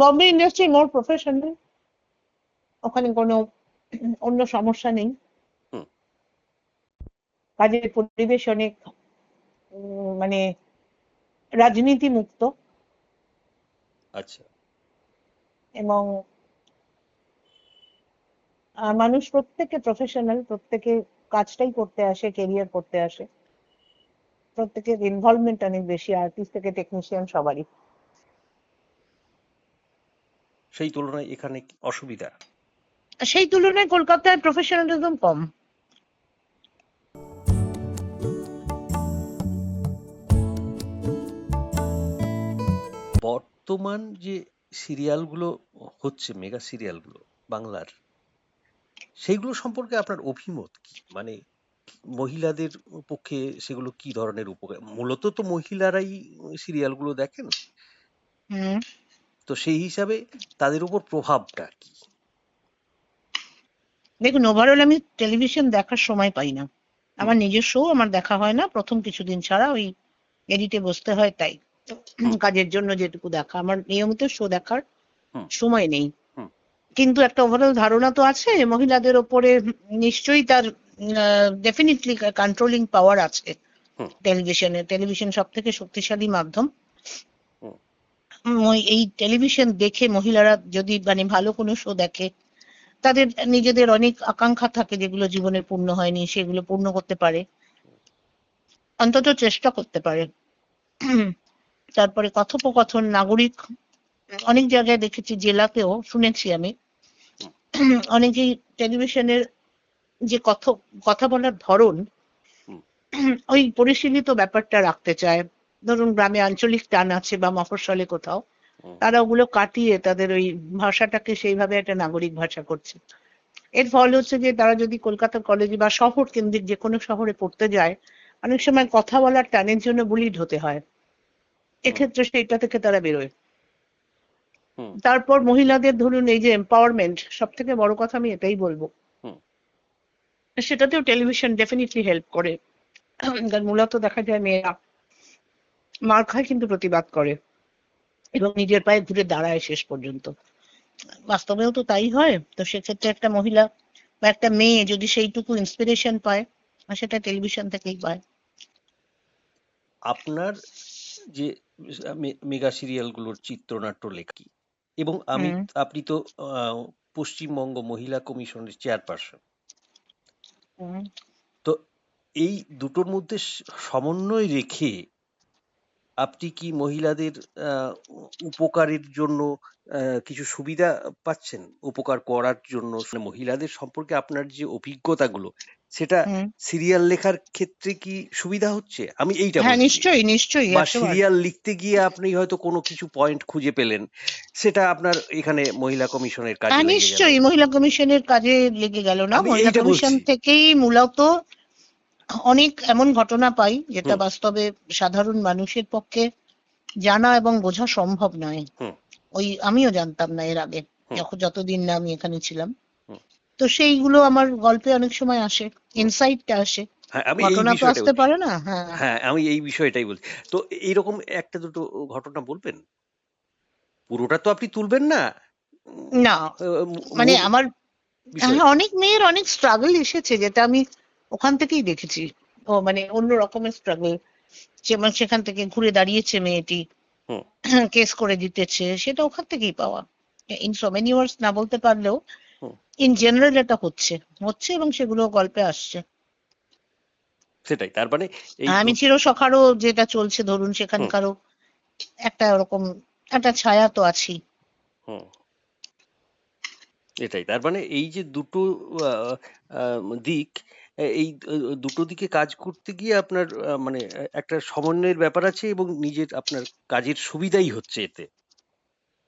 Bombay industry মোর professional ওখানে কোনো অন্য সমস্যা নেই। কাজের পরিবেশ অনেক মানে রাজনীতি মুক্ত আচ্ছা। এবং মানুষ প্রত্যেকে প্রফেশনাল প্রত্যেকে কাজটাই করতে আসে কেরিয়ার করতে আসে। প্রত্যেকের ইনভলভমেন্ট অনেক বেশি আর্টিস্ট থেকে টেকনিশিয়ান সবারই। সেই তুলনায় এখানে অসুবিধা? সেই তুলনায় কলকাতায় প্রফেশনালিজম কম। বর্তমান যে সিরিয়ালগুলো হচ্ছে মেগা সিরিয়ালগুলো বাংলার সেইগুলো সম্পর্কে আপনার অভিমত কি? মানে মহিলাদের পক্ষে সেগুলো কি ধরনের উপকার? মূলত তো মহিলারাই সিরিয়ালগুলো দেখেন। তো সেই হিসাবে তাদের উপর প্রভাবটা কি? দেখুন ওভারঅল আমি টেলিভিশন দেখার সময় পাই না। আমার নিজের শো আমার দেখা হয় না প্রথম কিছুদিন ছাড়া ওই এডিটে বসতে হয় তাই। কাজের জন্য যেটুকু দেখা আমার নিয়মিত শো দেখার সময় নেই। কিন্তু একটা ওভারঅল ধারণা তো আছে মহিলাদের ওপরে নিশ্চয়ই তার ডেফিনেটলি কন্ট্রোলিং পাওয়ার আছে। টেলিভিশনে টেলিভিশন সব থেকে শক্তিশালী মাধ্যম। এই টেলিভিশন দেখে মহিলারা যদি মানে ভালো কোনো শো দেখে তাদের নিজেদের অনেক আকাঙ্ক্ষা থাকে যেগুলো জীবনে পূর্ণ হয়নি সেগুলো পূর্ণ করতে পারে। অন্তত চেষ্টা করতে পারে। তারপরে কথোপকথন নাগরিক অনেক জায়গায় দেখেছি জেলাতেও শুনেছি আমি। অনেকেই টেলিভিশনের যে কথ কথা বলার ধরন ওই পরিশীলিত ব্যাপারটা রাখতে চায়। ধরুন গ্রামে আঞ্চলিক টান আছে বা মফস্বলে কোথাও তারা ওগুলো কাটিয়ে তাদের ওই ভাষাটাকে সেইভাবে একটা নাগরিক ভাষা করছে। এর ফল হচ্ছে যে তারা যদি কলকাতা কলেজে বা শহর কেন্দ্রিক যে কোনো শহরে পড়তে যায় অনেক সময় কথা বলার টানের জন্য বুলিড হতে হয়। এক্ষেত্রে সেইটা থেকে তারা বেরোয়। তারপর মহিলাদের ধরুন এই যে এম্পাওয়ারমেন্ট সব থেকে বড় কথা আমি এটাই বলব। সেটাতেও টেলিভিশন ডেফিনেটলি হেল্প করে। কারণ মূলত দেখা যায় মেয়েরা মার খায় কিন্তু প্রতিবাদ করে। এবং নিজের পায়ে ঘুরে দাঁড়ায় শেষ পর্যন্ত। বাস্তবেও তো তাই হয়। তো সেক্ষেত্রে একটা মহিলা বা একটা মেয়ে যদি সেইটুকু ইন্সপিরেশন পায় সেটা টেলিভিশন থেকেই পায়। আপনার যে মেগা সিরিয়ালগুলোর চিত্রনাট্য লেখা এবং আমি আপনি তো পশ্চিমবঙ্গ মহিলা কমিশনের চেয়ারপারসন। তো এই দুটোর মধ্যে সমন্বয় রেখে আপনি কি মহিলাদের আহ, উপকারের জন্য আহ, কিছু সুবিধা পাচ্ছেন উপকার করার জন্য মহিলাদের সম্পর্কে আপনার যে অভিজ্ঞতাগুলো সেটা। সিরিয়াল লেখার ক্ষেত্রে কি সুবিধা হচ্ছে আমি এইটা হ্যাঁ। নিশ্চয়ই নিশ্চয়ই বা। সিরিয়াল লিখতে গিয়ে আপনি হয়তো কোনো কিছু পয়েন্ট খুঁজে পেলেন সেটা আপনার এখানে মহিলা কমিশনের কাজে হ্যাঁ নিশ্চয়ই মহিলা কমিশনের কাজে লেগে গেল না মহিলা কমিশন থেকেই মূলত অনেক এমন ঘটনা পাই যেটা বাস্তবে সাধারণ মানুষের পক্ষে জানা এবং বোঝা সম্ভব নয়। ওই আমিও জানতাম না এর আগে। যখন যতদিন না আমি এখানে ছিলাম। তো সেইগুলো আমার গল্পে অনেক সময় আসে ইনসাইটটা আসে। হ্যাঁ আমি ঘটনা তো আসতে পারে না হ্যাঁ। হ্যাঁ আমি এই বিষয়টাই বলছি। তো এইরকম একটা দুটো ঘটনা বলবেন? পুরোটা তো আপনি তুলবেন না। না মানে আমার হ্যাঁ অনেক মেয়ের অনেক স্ট্রাগল এসেছে যেটা আমি ওখান থেকেই দেখেছি ও মানে অন্য রকমের স্ট্রাগল যেমন সেখান থেকে ঘুরে দাঁড়িয়েছে মেয়েটি। কেস করে জিতেছে সেটা ওখান থেকেই পাওয়া ইন সো মেনি ওয়ার্ডস না বলতে পারলেও। ইন জেনারেল এটা হচ্ছে হচ্ছে এবং সেগুলো গল্পে আসছে সেটাই তার মানে আমি দু- চির সখারও যেটা চলছে ধরুন সেখানকারও একটা ওরকম একটা ছায়া তো আছেই হুম। এটাই তার মানে এই যে দুটো দিক এই দুটো দিকে কাজ করতে গিয়ে আপনার মানে একটা সমন্বয়ের ব্যাপার আছে এবং নিজের আপনার কাজের সুবিধাই হচ্ছে এতে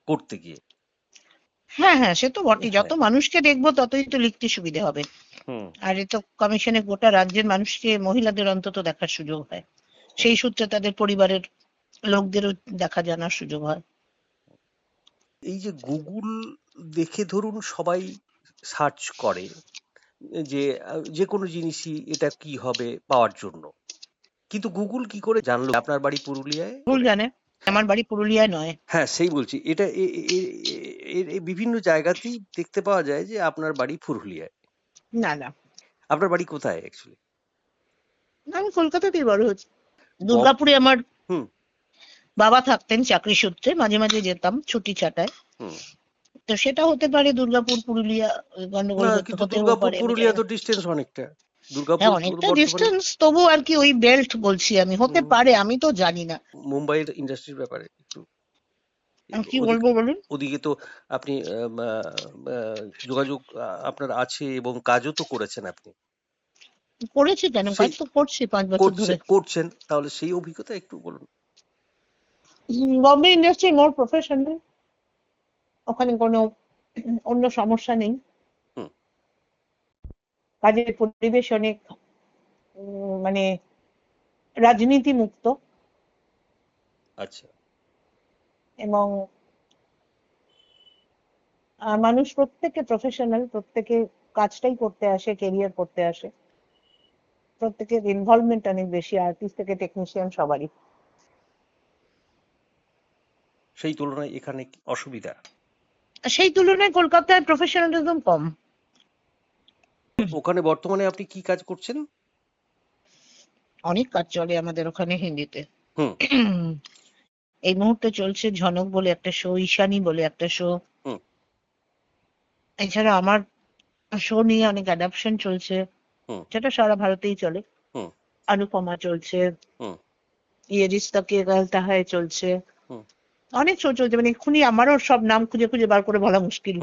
করতে গিয়ে। হ্যাঁ হ্যাঁ সে তো বটেই। হ্যাঁ। যত মানুষকে দেখব ততই তো লিখতে সুবিধে হবে। আর এ তো কমিশনে গোটা রাজ্যের মানুষকে মহিলাদের অন্তত দেখার সুযোগ হয়। সেই সূত্রে তাদের পরিবারের লোকদেরও দেখা জানার সুযোগ হয়। এই যে গুগল দেখে ধরুন সবাই সার্চ করে যে যে কোনো জিনিসই এটা কি হবে পাওয়ার জন্য। কিন্তু গুগল কি করে জানলো? আপনার বাড়ি পুরুলিয়ায়? ভুল জানে। আমার বাড়ি পুরুলিয়ায় নয়। হ্যাঁ সেই বলছি। এটা বিভিন্ন জায়গাতেই দেখতে পাওয়া যায় যে আপনার বাড়ি পুরুলিয়ায়। না না। আপনার বাড়ি কোথায় অ্যাকচুয়ালি আমি কলকাতাতেই বড় হচ্ছি। দুর্গাপুরে আমার হুম। বাবা থাকতেন চাকরি সূত্রে। মাঝে মাঝে যেতাম ছুটি ছাটায়। হুম। তো সেটা হতে পারে দুর্গাপুর পুরুলিয়া গন্ডগোল কিন্তু দুর্গাপুর পুরুলিয়া তো। ডিস্টেন্স অনেকটা। দুর্গাপুর হ্যাঁ অনেকটা ডিস্টেন্স তবু আর কি ওই বেল্ট বলছি আমি হতে পারে আমি তো জানি না। মুম্বাইয়ের ইন্ডাস্ট্রির ব্যাপারে একটু কি বলব বলুন? ওদিকে তো আপনি যোগাযোগ আপনার আছে এবং কাজও তো করেছেন আপনি। করেছি কেন? কাজ তো করছি পাঁচ বছর ধরে। করছেন করছেন তাহলে সেই অভিজ্ঞতা একটু বলুন। বম্বে ইন্ডাস্ট্রি মোর প্রফেশনাল ওখানে কোনো অন্য সমস্যা নেই। কাজের পরিবেশ অনেক মানে রাজনীতি মুক্ত আচ্ছা। এবং মানুষ প্রত্যেকে প্রফেশনাল প্রত্যেকে কাজটাই করতে আসে কেরিয়ার করতে আসে। প্রত্যেকের ইনভলভমেন্ট অনেক বেশি আর্টিস্ট থেকে টেকনিশিয়ান সবারই। সেই তুলনায় এখানে অসুবিধা? সেই তুলনায় কলকাতায় প্রফেশনালিজম কম। ওখানে বর্তমানে আপনি কি কাজ করছেন? অনেক কাজ চলে আমাদের ওখানে হিন্দিতে। এই মুহূর্তে চলছে ঝনক বলে একটা শো ঈশানী বলে একটা শো হুম। এছাড়া আমার শো নিয়ে অনেক অ্যাডাপশন চলছে। যেটা সারা ভারতেই চলে। হুম। অনুপমা চলছে। ইয়ে রিস্তা কে গালতা হয় চলছে। হুম। অনেক ছোট ছোট মানে এক্ষুনি আমারও সব নাম খুঁজে খুঁজে বার করে বলা মুশকিল।